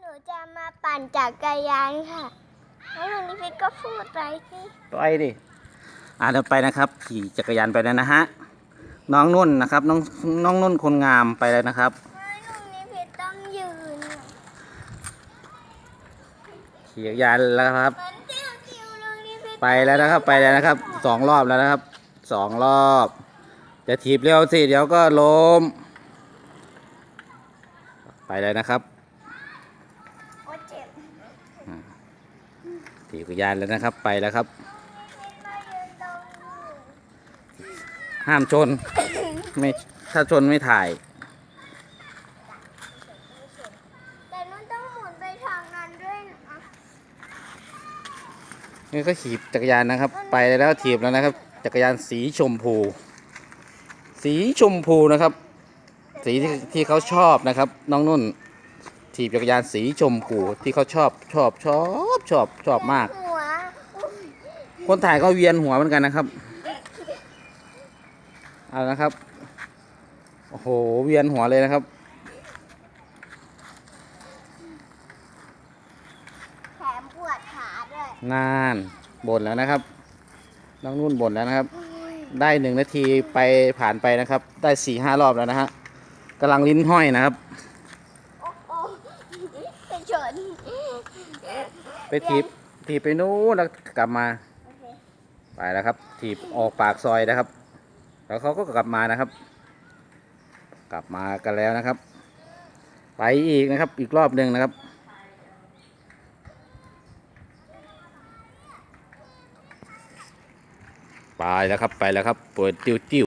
หนูจะมาปั่นจักรยานค่ะ แล้วลุงนิพิษก็พูดไปสิไปดิอ่าเดี๋ยวไปนะครับขี่จักรยานไปแล้วนะฮะน้องนุ่นนะครับน้องน้องนุ่นคนงามไปแล้วนะครับไม่ลุงนิพิษต้องยืนอะขี่จักรยานแล้วครับ มันติ้วติ้วลุงนิพิษไปแล้วนะครับไปแล้วนะครับสองรอบแล้วนะครับสองรอบจะถีบเร็วสิเดี๋ยวก็ล้มไปเลยนะครับโอ้เจ็บ ถีบจักรยานแล้วนะครับไปแล้วครับนิพิษมายืนตรงนี้ห้ามชน ไม่ถ้าชนไม่ถ่ายแต่นุ่นต้องหมุนไปทางนั้นด้วยนะนี่ก็ขี่จักรยานนะครับ ไปแล้วถีบแล้วนะครับ จักรยานสีชมพู สีชมพูนะครับ สีที่ที่เขาชอบนะครับ น้องนุ่น ถีบจักรยานสีชมพูที่เขาชอบชอบชอบชอบชอบมาก หัวอุ๊ยคนถ่ายก็เวียนหัวเหมือนกันนะครับเอานะครับโอ้โหเวียนหัวเลยนะครับ แถมปวดขาด้วยนานบ่นแล้วนะครับ น้องนุ่นบ่นแล้วนะครับโอ้ยได้หนึ่งนาทีไปผ่านไปนะครับ ได้สี่ห้ารอบแล้วนะฮะกำลังลิ้นห้อยนะครับโอ้โอ้ ไปชนไปถีบถีบไปนู้นแล้วกลับมาโอเคไปแล้วครับ ถีบออกปากซอยนะครับ แล้วเขาก็กลับมานะครับ กลับมากันแล้วนะครับ ไปอีกนะครับ อีกรอบหนึ่งนะครับไปแล้วครับไปแล้วครับเปิดติ้วติ้ว